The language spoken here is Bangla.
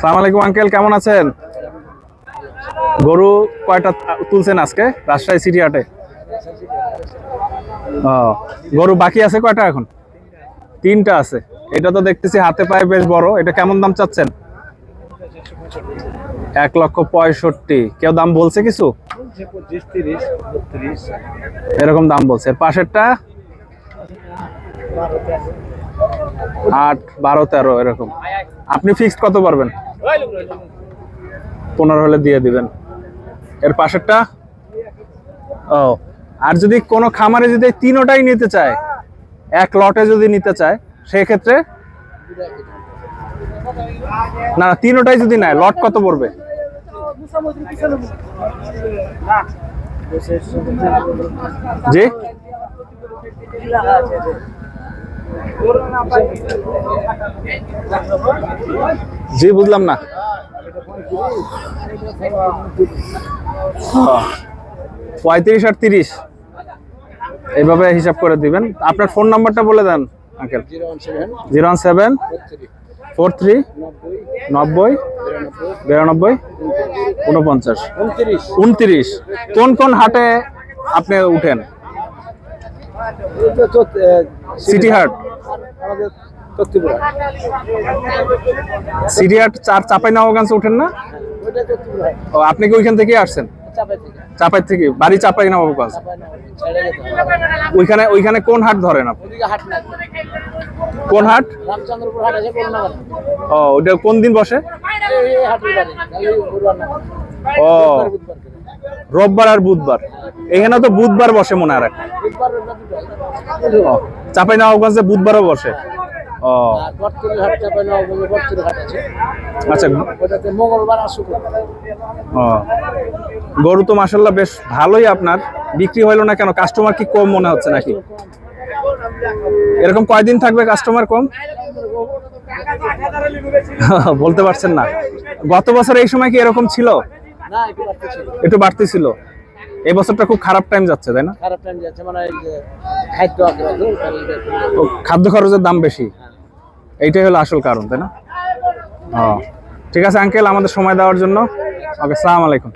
সালাম আঙ্কেল কেমন আছেন? গরু কয়টা তুলছেন আজকে? রাজশাহী সিটি হাটে? ও, গরু বাকি আছে কয়টা এখন? তিনটা আছে। এটা তো দেখতেছি হাতে পায়ে বেশ বড়। এটা কেমন দাম চাচ্ছেন? এক লক্ষ পঁয়ষট্টি। কেউ দাম বলছে কিছু? এরকম দাম বলছে। পাশেরটা? আট, বারো, তেরো, এরকম। আপনি ফিক্সড কত পারবেন? পনেরো হলে দিয়ে দিবেন। এর পাশেরটা? ও, আর যদি কোনো খামারে যদি তিনোটাই নিতে চায়, এক লটে যদি নিতে চায়, সেক্ষেত্রে? না তিনোটাই যদি নেয়, লট কত পড়বে? জি? জি, বুঝলাম না। পঁয়ত্রিশ আর তিরিশ। এইভাবে হিসাব করে দিবেন। আপনার ফোন নাম্বারটা বলে দেন, uncle. Zero one seven. Four three. নব্বই নব্বই। বিরানব্বই। উনপঞ্চাশ। উনত্রিশ। কোন কোন হাটে আপনি উঠেন? সিটি হাট সিটি হাট চার চাপাই নবগঞ্জ উঠেন না? ও আপনি কি ওইখান থেকেই আসছেন? চাপাই থেকে। বাড়ি চাপাই নবগঞ্জ চাপাই না ছেড়ে যেতে ওইখানে ওইখানে কোন হাট ধরেন আপনি? কোন হাট? রামচন্দ্রপুর হাট আছে ও ওইটা কোন দিন বসে? ও। রোববার আর বুধবার। এখানে তো বুধবার বসে মনে হয় চাপাই নবগঞ্জে বুধবারও বসে। আচ্ছা গরু তো মাসাল্লাহ বেশ ভালোই আপনার। বিক্রি হইল না কেন? কাস্টমার কি কম মনে হচ্ছে নাকি? এরকম কয়দিন থাকবে কাস্টমার কম? বলতে পারছেন না। গত বছর এই সময় কি এরকম ছিল? একটু বাড়তে ছিল এই বছরটা খুব খারাপ টাইম যাচ্ছে তাই না? খারাপ টাইম যাচ্ছে মানে এই যে খাদ্য খাদ্য খরচের দাম বেশি। এইটাই হলো আসল কারণ তাই না? ঠিক আছে আঙ্কেল আমাদের সময় দেওয়ার জন্য। ওকে সালাম আলাইকুম।